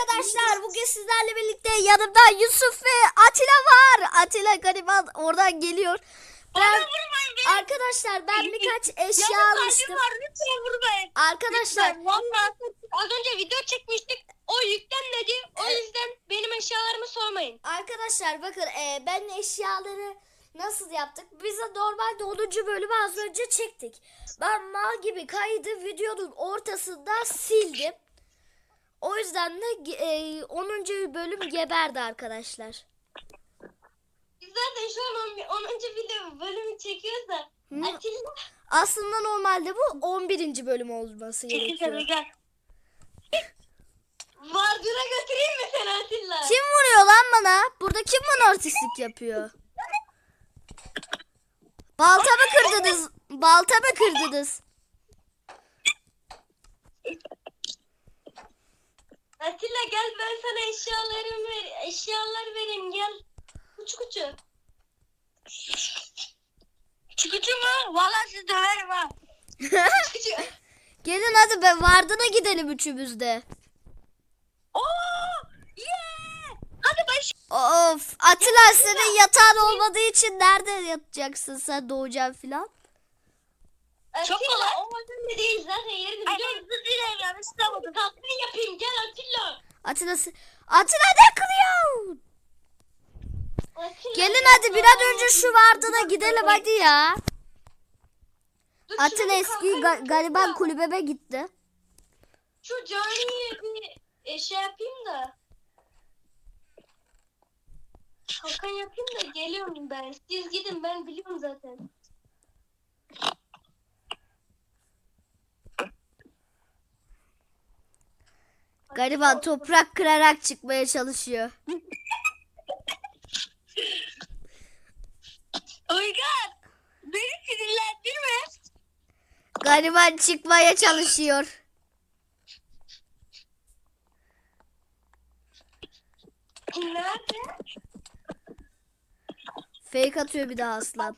Arkadaşlar bugün sizlerle birlikte yanımda Yusuf ve Atilla var. Atilla gariban oradan geliyor. Ben, arkadaşlar ben birkaç eşya Yalnız almıştım. var lütfen vurmayın. Arkadaşlar Lütfen, Vallahi az önce video çekmiştik. O yüklenmedi. O yüzden benim eşyalarımı sormayın. Arkadaşlar bakın e, ben eşyaları nasıl yaptık? Biz de normalde 10. bölümü az önce çektik. Ben mal gibi kaydı videonun ortasında sildim. O yüzden de e, 10. bölüm geberdi arkadaşlar. Biz zaten şu an 10. video bölümü çekiyoruz da. Hı. Atilla. Aslında normalde bu 11. bölüm olması gerekiyor. gel. Vardıra götüreyim mi seni Atilla? Kim vuruyor lan bana? Burada kim bana artistlik yapıyor? Balta mı kırdınız? Balta mı kırdınız? Atilla gel ben sana eşyalarımı ver, eşyalar vereyim gel. Kuçu kuçu. Çıkıcı mı? Valla sizi döverim ha. Çıkıcı. Gelin hadi be vardına gidelim üçümüz de. Oo! Yeah! Hadi baş. Of Atilla senin yatağın olmadığı için nerede yatacaksın sen doğacaksın filan? Çok kolay. O önemli değil zaten yerini biliyorum. İstanbul'da kalkmayı yapayım. Gel Atilla se- Atilla ne kılıyor? Gelin hadi bir an önce şu vardına gidelim hadi ya. Şurada eski ga- gariban kulübeme gitti. Şu caniye bir e, şey yapayım da. Kalkan yapayım da geliyorum ben. Siz gidin ben biliyorum zaten. Gariban toprak kırarak çıkmaya çalışıyor. Uygar! Beni sinirlendirme. Gariban çıkmaya çalışıyor. Nerede? Fake atıyor bir daha aslan.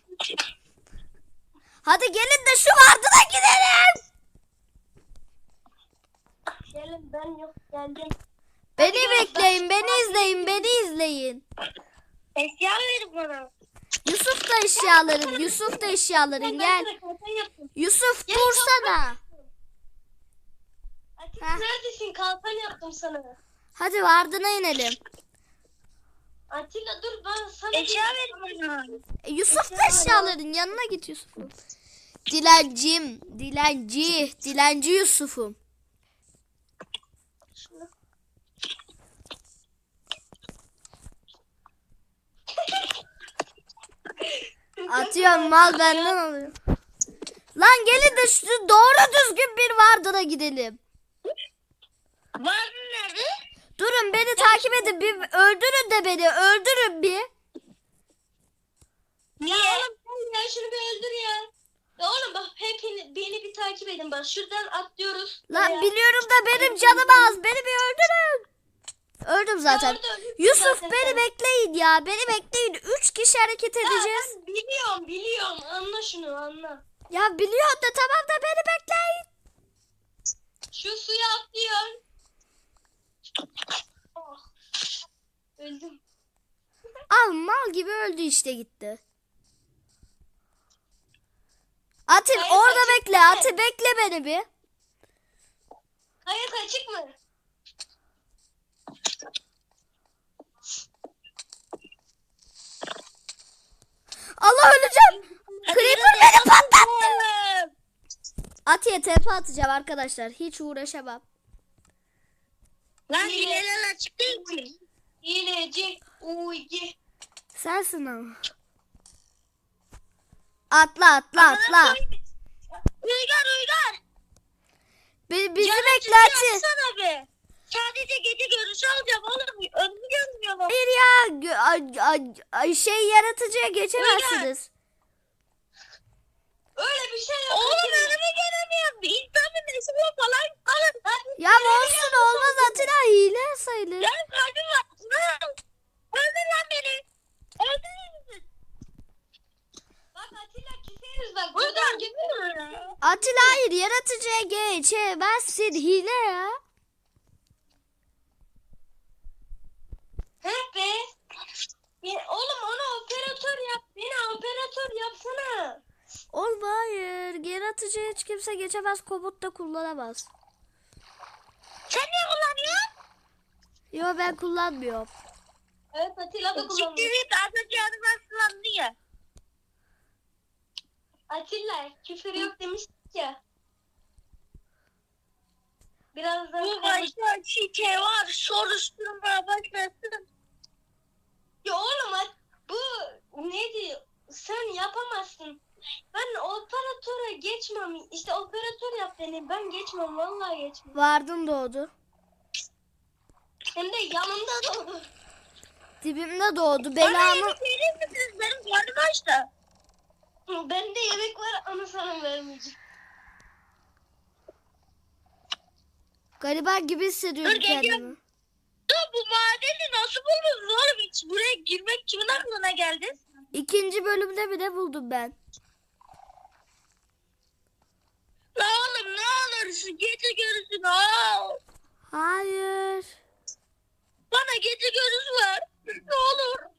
Hadi gelin de şu vardına gidelim. Gelin ben yok geldim. Beni bekleyin, beni izleyin, beni izleyin. Eşya verin bana. Yusuf da eşyaların, Yusuf da eşyaların gel. Yusuf Gel, dursana. Heh. neredesin? Kalkan yaptım sana. Hadi vardına inelim. Atilla dur ben sana eşya verin bana. E, Yusuf da eşyaların yanına git Yusuf'um. Dilencim, dilenci, dilenci Yusuf'um. Atıyorum mal benden alıyor. Lan gelin de şu doğru düzgün bir vardına gidelim. Var nerede? Durun beni takip edin bir öldürün de beni öldürün bir. Niye? Ya oğlum sen ya şunu bir öldür ya. Ya oğlum bak hepini beni bir takip edin bak şuradan atlıyoruz. Lan Buraya. biliyorum da benim canım az beni bir öldürün. Öldüm zaten. öldürdüm Yusuf zaten beni bekleyin ya beni bekleyin. Üç kişi hareket Ya edeceğiz. ben biliyorum biliyorum anla şunu anla. Ya biliyorum da tamam da beni bekleyin. Şu suya atlıyor. Oh. Öldüm. Al mal gibi öldü işte gitti. Atil Hayır, orada bekle. Atil bekle beni bir. Kayıt açık mı? Allah öleceğim. Creeper beni patlattı. Atiye TP atacağım arkadaşlar. Hiç uğraşamam. Lan değil mi? Hileci. Uygi. Sensin ama. Atla atla atla. Uygar Uygar. Bi- bizi Yaratıcı bekle Atil. açsana be. Sadece gece görüşü alacağım oğlum. Önümü görmüyorum. Hayır ya gö- şey yaratıcıya geçemezsiniz. Öyle bir şey yok. Oğlum önümü göremiyorum. İnsanın resmi falan. Alın. Ya olsun olmaz Atilla hile sayılır. Benim kalbim var. Öldür lan beni. Öldürür müsün? Bak Atilla keseriz bak. Buradan gidiyor. Atilla hayır yaratıcıya geçemezsin hile ya. He be. Ya, oğlum ona operatör yap. Beni operatör yapsana. Oğlum hayır. Geri atıcı hiç kimse geçemez. Komut da kullanamaz. Sen niye kullanıyorsun? Yo ben kullanmıyorum. Evet Atilla da kullanıyor. Çünkü evet az önce yanıma kullandı ya. Atilla küfür yok demiştik ya. Birazdan Bu başta şike var. Soruşturma başlasın. Ya oğlum bu neydi? Sen yapamazsın. Ben operatöre geçmem. İşte operatör yap beni. Ben geçmem. Vallahi geçmem. Vardım doğdu. Hem de yanımda doğdu. Dibimde doğdu. Bana Belamı yemek verir misiniz? Benim karnım açtı. Bende yemek var ama sana vermeyeceğim. Gariban gibi hissediyorum Dur, geliyorum. kendimi. Ya bu madeni nasıl buldunuz oğlum? Hiç buraya girmek kimin aklına geldi? İkinci bölümde bile buldum ben. La oğlum ne olur şu gece görüsün al. Hayır. Bana gece görüsü ver. Ne olur.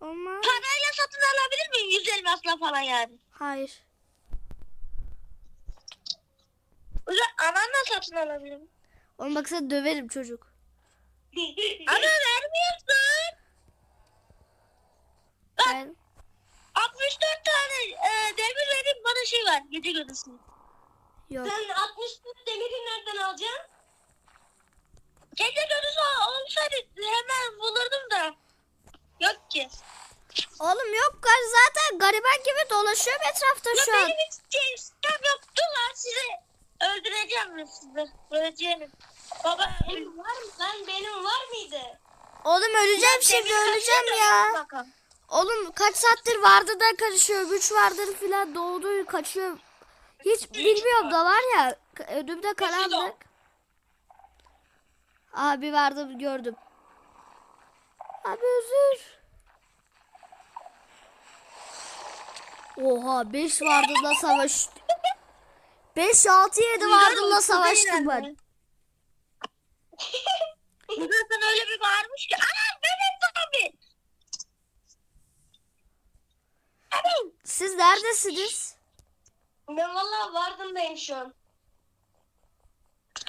Olmaz. Parayla satın alabilir miyim? Yüz elmasla falan yani. Hayır. Ulan ananla satın alabilirim. Oğlum bak sen döverim çocuk. Ana vermiyorsun. Bak Ben 64 tane e, demir verip bana şey ver. Gece görüsü. yok. Sen 64 demiri nereden alacaksın? Gece görüsü olsaydı hemen bulurdum da. Yok ki. Oğlum yok gar zaten gariban gibi dolaşıyorum etrafta Ya şu an. benim hiç sistem yoktu lan sizi. Öldüreceğim ben sizi. Öleceğim. Baba benim var mı? Lan benim var mıydı? Oğlum öleceğim şimdi öleceğim ya. Bakalım. Oğlum kaç saattir vardı da kaçıyor. Güç vardır filan doğdu kaçıyor. Hiç bilmiyorum da var ya. Önümde karanlık. Abi vardı gördüm. Abi özür. Oha 5 vardımla savaş. 5 6 7 vardımla savaştım ben. Zaten öyle bir bağırmış ki. Anam bebek zombi. Siz neredesiniz? Ben valla vardımdayım şu an.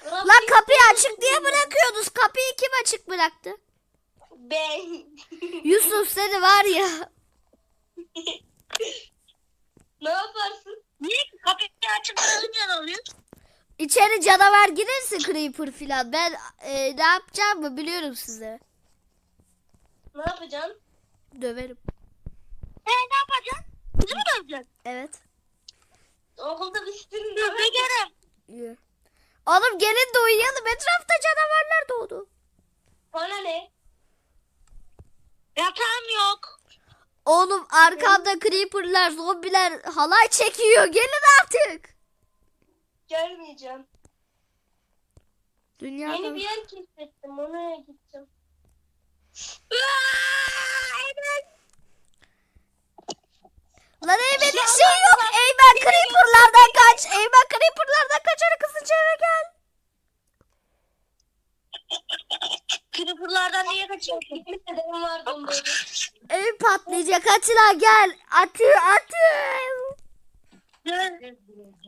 Lan kapıyı açık diye bırakıyordunuz. Kapıyı kim açık bıraktı? Ben. Yusuf seni var ya. ne yaparsın? Niye ki kapıyı açıp bırakınca ne oluyor? İçeri canavar girerse creeper filan. Ben e, ne yapacağımı biliyorum size. Ne yapacaksın? Döverim. He ne yapacaksın? Bizi mi döveceksin? Evet. Okulda bir sürü dövme gerek. Yürü. Oğlum gelin de uyuyalım. Etrafta canavarlar doğdu. Bana ne? Yatağım yok. Oğlum arkamda creeperlar, zombiler halay çekiyor. Gelin artık. Gelmeyeceğim. Dünyada... Yeni bir yer keşfettim. Ona gideceğim. Lan Eymen'in şey yok. Eymen creeperlardan kaç. Eymen creeperlardan kaç. Hadi kızınca eve gel. Creeper'lardan niye kaçıyorsun? Dedem vardı onda. Ev patlayacak. Atilla gel. Atı atı.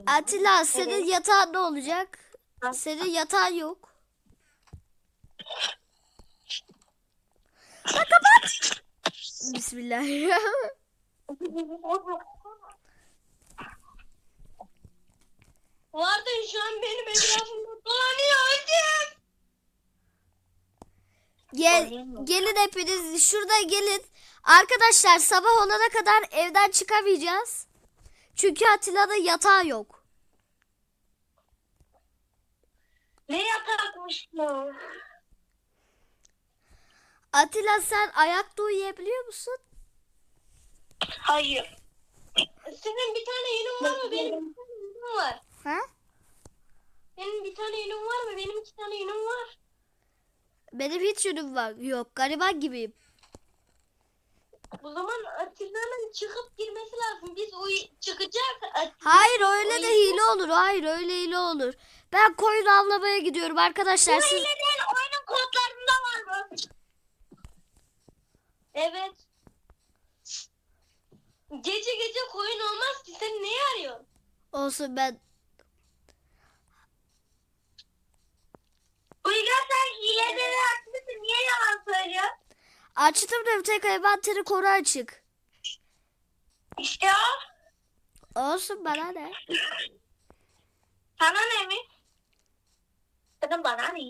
Atilla senin yatağın ne olacak? Senin yatağın yok. Lan kapat. Bismillah. Vardı şu an benim etrafımda dolanıyor öldüm. Gel, gelin hepiniz şurada gelin. Arkadaşlar sabah olana kadar evden çıkamayacağız. Çünkü Atilla'da yatağı yok. Ne yatakmış bu? Atilla sen ayakta uyuyabiliyor musun? Hayır. Senin bir tane yünün var mı? Benim bir tane yünüm var. Ha? Senin bir tane yünün var mı? Benim iki tane yünüm var. Benim hiç yünüm var. Yok gariban gibiyim. O zaman Atilla'nın çıkıp girmesi lazım. Biz uy çıkacak. At- Hayır öyle de hile olur. Hayır öyle hile olur. Ben koyun avlamaya gidiyorum arkadaşlar. Bu Siz... hileden oyunun kodlarında var mı? Evet. Gece gece koyun olmaz ki. Sen neyi arıyorsun? Olsun ben Açtım da bir tek envanteri koru açık. İşte o. Olsun bana ne? Sana ne mi? Dedim bana ne?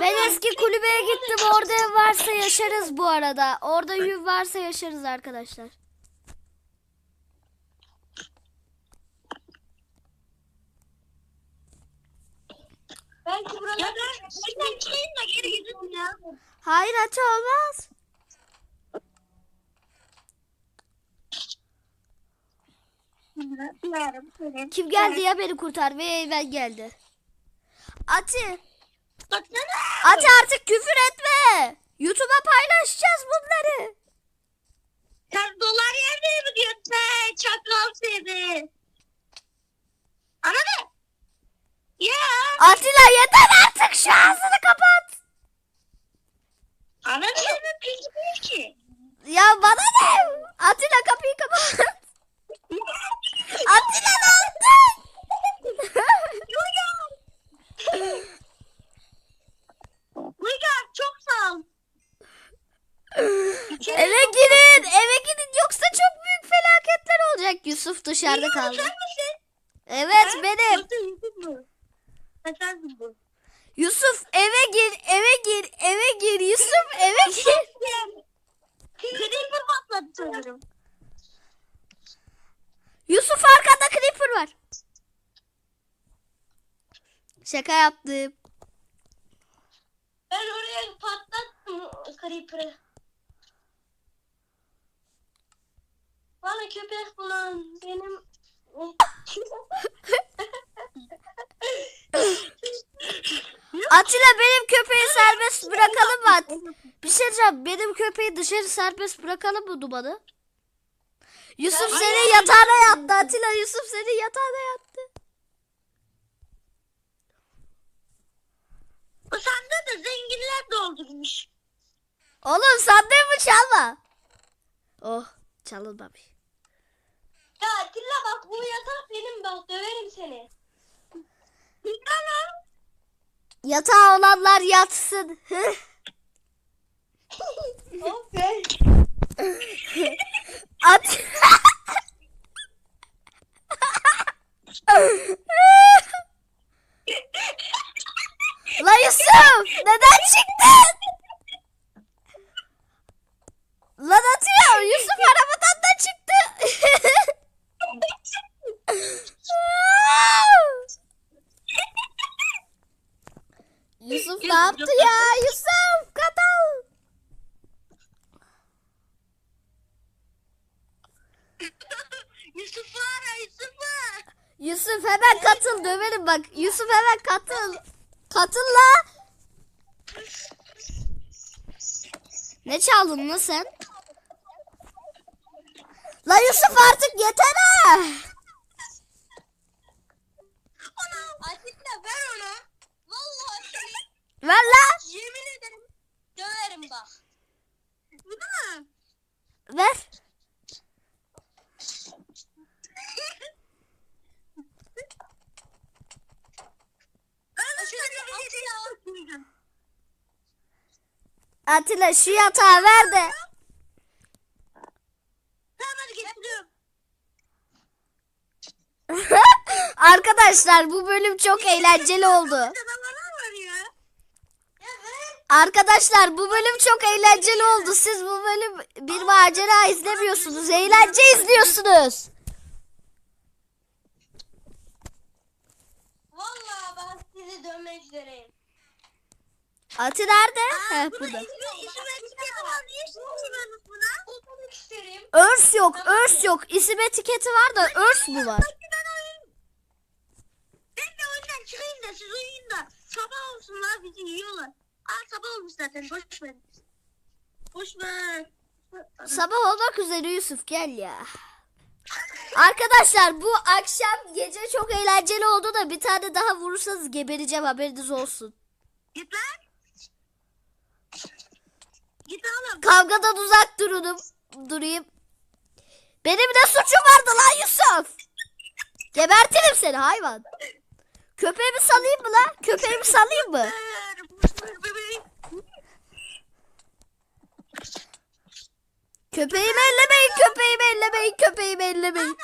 Ben eski kulübeye gittim. Orada varsa yaşarız bu arada. Orada yüv varsa yaşarız arkadaşlar. Belki burada... Ya ben buradan çıkayım da geri gidin ya. Hayır aç olmaz. Kim geldi ya beni kurtar ve ben geldi. Ati. Ati artık küfür etme. YouTube'a paylaşacağız bunları. Sen dolar yerine mi diyorsun be? Çakal seni. Anladın? Ya. Atilla yeter artık şu ağzını kapat. Mı? Bilmiyor ki. Ya bana ne? Atilla kapıyı kapat. Atilla ne yaptın? Uygar çok sağ ol. eve girin, eve gidin yoksa çok büyük felaketler olacak. Yusuf dışarıda kaldı. misin? Evet Ha? benim. Bu. Yusuf eve gir, eve gir, eve gir. Yusuf eve gir. Creeper patladı sanırım. Yusuf arkanda creeper var. Şaka yaptım. Ben oraya patlattım Creeper'ı. Bana köpek bulun. Benim... Atilla benim köpeği serbest bırakalım mı? At- Bir şey diyeceğim. Benim köpeği dışarı serbest bırakalım mı Duman'ı? Yusuf Hayır. senin yatağına yattı. Atilla Yusuf senin yatağına yattı. Bu sandığı da zenginler doldurmuş. Oğlum sandığı mı çalma? Oh çalınmamış. Ya Atilla bak bu yatak benim bak döverim seni. Tamam. Yatağı olanlar yatsın. Okay. At. La Yusuf neden çıktın? Lan atıyor Yusuf arabadan da çıktı. Yusuf ne yaptı ya Yusuf katal. Yusuf'u ara Yusuf'u. Yusuf döverim bak. Yusuf hemen katıl. Katıl la. Ne çaldın lan sen? La Yusuf artık yeter ha. Ana Atilla ver onu. Vallahi Ver la. yemin ederim döverim bak. Bu da mı? Ver. Atilla şu yatağı ver de. Tamam hadi getiriyorum. Arkadaşlar bu bölüm çok eğlenceli oldu. Arkadaşlar bu bölüm çok eğlenceli oldu. Siz bu bölüm bir macera izlemiyorsunuz. Eğlence izliyorsunuz. Vallahi ben sizi dövmek üzereyim. Ati nerede? He Buna burada. ismi, ismi etiketi var. Niye ismi çiziyorsunuz buna? Oturmak isterim. Örs yok, örs yok. İsim etiketi var da örs mu var? Ben oyun... Ben de oyundan çıkayım da siz uyuyun da. Sabah olsunlar bizi yiyorlar. Aa sabah olmuş zaten boş ver. Boş ver. Sabah olmak üzere Yusuf gel ya. Arkadaşlar bu akşam gece çok eğlenceli oldu da bir tane daha vurursanız gebereceğim haberiniz olsun. Git lan. Git oğlum. Kavgadan uzak durunum, durayım. Benim de suçum vardı lan Yusuf. Gebertirim seni hayvan. Köpeğimi salayım mı lan? Köpeğimi salayım mı? Köpeğimi ellemeyin, köpeğimi ellemeyin, köpeğimi ellemeyin.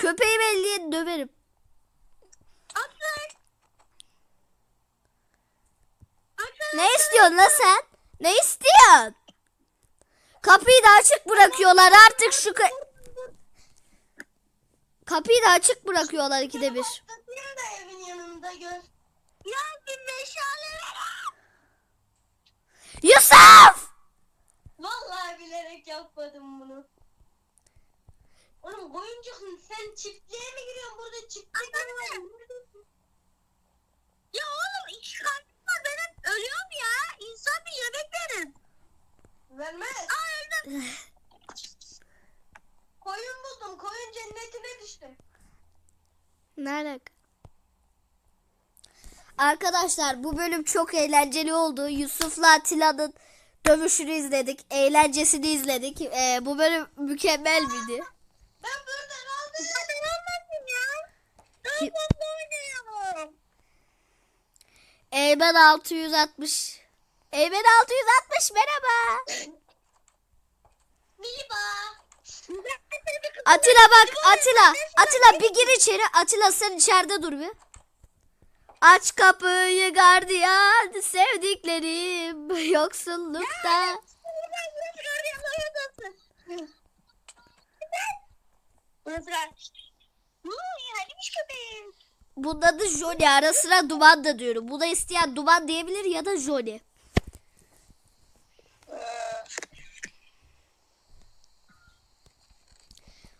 Köpeğimi elleyin döverim. Ne istiyorsun lan sen? Ne istiyorsun? Kapıyı da açık bırakıyorlar artık şu ka- Kapıyı da açık bırakıyorlar ikide bir. Evin gör. Ya bir meşale. Yusuf! Vallahi bilerek yapmadım bunu. Oğlum koyuncuk sen çiftliğe mi giriyorsun burada çiftlik mi var? Ya oğlum iki kalbim var benim ölüyorum ya. İnsan bir yemek verin. Vermez. Aa öldüm. Koyun buldum. Koyun cennetine düştüm. Ne alaka? Arkadaşlar bu bölüm çok eğlenceli oldu. Yusuf'la Atilla'nın dövüşünü izledik. Eğlencesini izledik. Ee, bu bölüm mükemmel miydi? Ben buradan aldım. Ben almadım ya. Ben de oynayamam. Eymen 660. Eymen 660 merhaba. Atilla bak Atilla. Atilla bir gir içeri. Atilla sen içeride dur bir. Aç kapıyı gardiyan sevdiklerim yoksullukta. Bunun adı Johnny. Ara sıra Duman da diyorum. Buna isteyen Duman diyebilir ya da Johnny.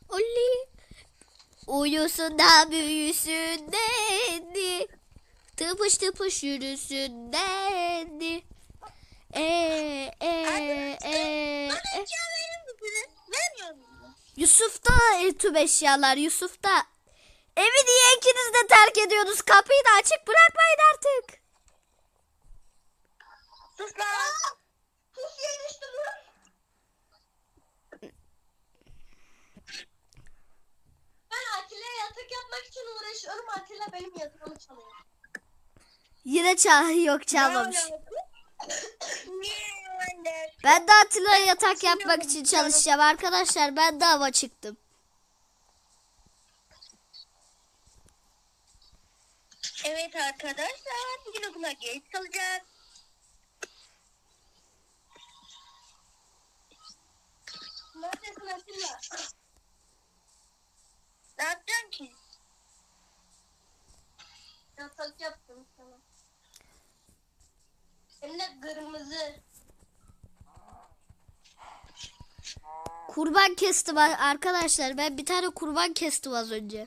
Oli. Uyusun da büyüsün dedi. Tıpış tıpış yürüsün dedi. E e e e. Misiniz? Vermiyor musunuz? Yusuf'ta tüm eşyalar Yusuf'ta. Evi niye ikiniz de terk ediyorsunuz? Kapıyı da açık bırakmayın artık. Sus lan. Sus yemiştim lan. Ben Atilla yatak yapmak için uğraşıyorum. Atilla benim yatağımı çalıyor. Yine çal yok çalmamış. Ben de Atilla'ya yatak yapmak için çalışacağım arkadaşlar. Ben de hava çıktım. Evet arkadaşlar bugün okula geç kalacak. Neredesin Atilla? Ne yapacaksın ki? Yatak yaptım sana. Hem de kırmızı. Kurban kestim ar- arkadaşlar. Ben bir tane kurban kestim az önce.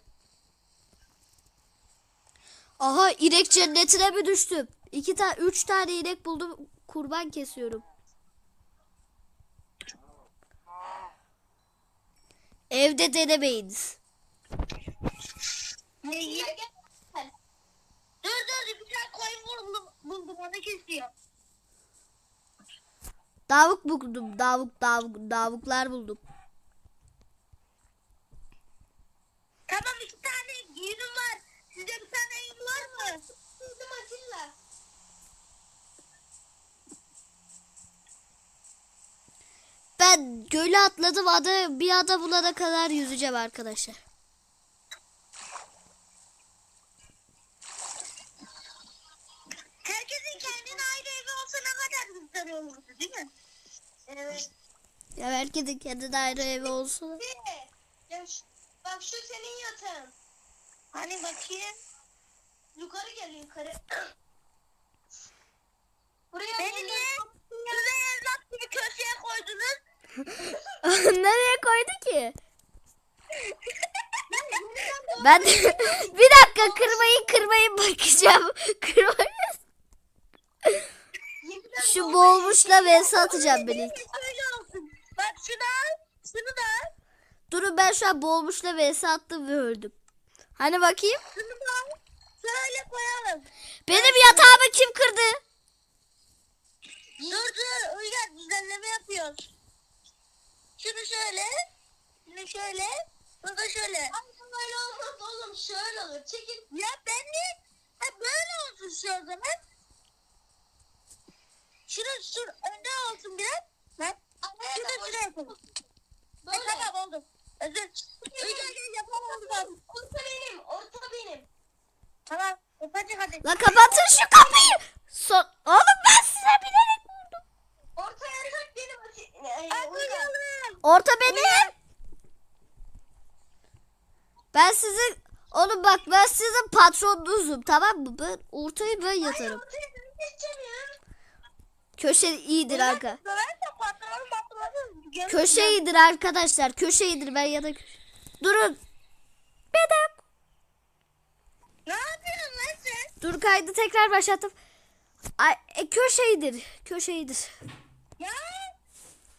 Aha inek cennetine mi düştüm? İki tane, üç tane inek buldum. Kurban kesiyorum. Evde denemeyiniz. Neyi? Dur dur bir tane koyun buldum, buldum onu kesiyor. Davuk buldum. Davuk, davuk, davuklar buldum. Tamam iki tane yünüm var. Sizde bir tane yün var mı? Bizim Atilla. Ben gölü atladım. Ada, bir ada bulana kadar yüzeceğim arkadaşlar. Herkesin kendine ayrı evi olsa ne kadar güzel olurdu değil mi? Evet. Ya herkesin kendi ayrı evi olsun. Ya şu, bak şu senin yatağın. Hani bakayım. Yukarı gel yukarı. Buraya Beni niye üvey evlat gibi köşeye koydunuz? Nereye koydu ki? Ben bir dakika kırmayın kırmayın bakacağım. Kırmayın. Şu boğulmuşla vs atacağım ben ilk. Bak şunu al. Şunu da al. Durun ben şu an boğulmuşla vs attım ve öldüm. Hani bakayım. Şunu da al. Şöyle koyalım. Benim yatağımı kim kırdı? Dur dur Uygar düzenleme yapıyoruz. Şunu şöyle. Şunu şöyle. Bunu da şöyle. Ama böyle olmaz oğlum şöyle olur. Çekil. Ya ben de ha, böyle olsun şu o zaman. Şunu şu önde olsun biraz. Ben şurada şuraya yapalım. E, tamam oldu. Özür. Gel gel yapalım. Orta benim. Orta benim. Tamam. Hadi hadi. La kapatın şu kapıyı. Son... Oğlum ben size bilerek vurdum. Orta yatak benim. Uyuyalım. Orta benim. Ben sizin... Oğlum bak ben sizin patronunuzum tamam mı? Ben ortayı ben yatarım. Ortaya geçeceğim ya. Köşe iyidir arka. Köşe iyidir arkadaşlar. Köşe iyidir ben ya da... Durun. Bedem. Ne yapıyorsun lan sen? Dur kaydı tekrar başlattım. Ay, e, köşe iyidir. Köşe iyidir. Ya.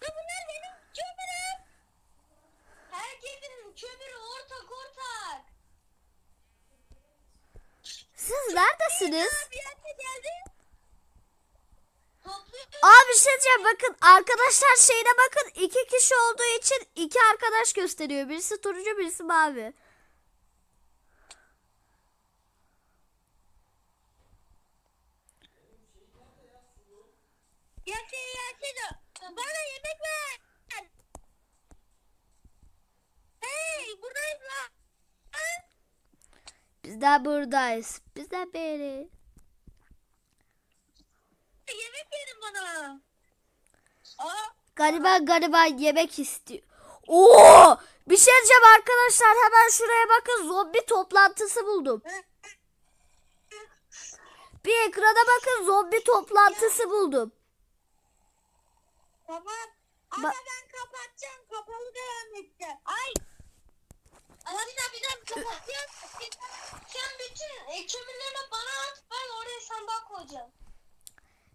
Ya bunlar benim kömürüm. Herkesin kömürü ortak ortak. Siz neredesiniz? Yerde geldi. Bir şey diyeceğim bakın arkadaşlar şeyine bakın iki kişi olduğu için iki arkadaş gösteriyor. Birisi turuncu birisi mavi. Yasin Yasin bana yemek ver. Hey buradayız lan. Biz de buradayız. Biz de beri. Yemek verin bana. Aa, Gariba gariba yemek istiyor. Oo! Bir şey diyeceğim arkadaşlar hemen şuraya bakın zombi toplantısı buldum. Bir ekrana bakın zombi toplantısı buldum. tamam. Ama Ba- ben kapatacağım. Kapalı devam edeceğim. Ay. Aslında bir daha kapatacağım. Sen bütün e, kömürlerini bana at. Ben oraya sandık koyacağım.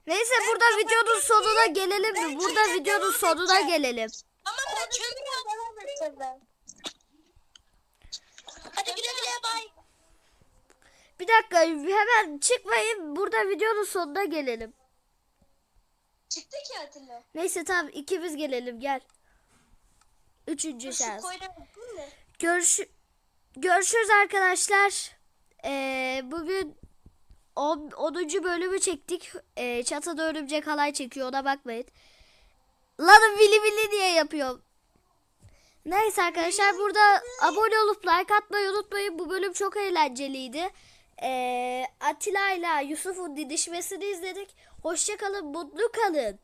Neyse burada videonun sonuna gelelim mi? Burada videonun sonuna gelelim. Ama ben kömürü devam edeceğim ben. Hadi güle güle bay. Bir dakika hemen çıkmayın. Burada videonun sonuna gelelim. Çıktı ki Atilla. Neyse tamam ikimiz gelelim gel. Üçüncü şans. Görüş görüşürüz arkadaşlar. Ee, bugün 10. 10. bölümü çektik. Ee, çatıda örümcek halay çekiyor ona bakmayın. Lan vili vili diye yapıyorum. Neyse arkadaşlar burada abone olup like atmayı unutmayın. Bu bölüm çok eğlenceliydi. Ee, Atilla ile Yusuf'un didişmesini izledik. Hoşçakalın, mutlu kalın.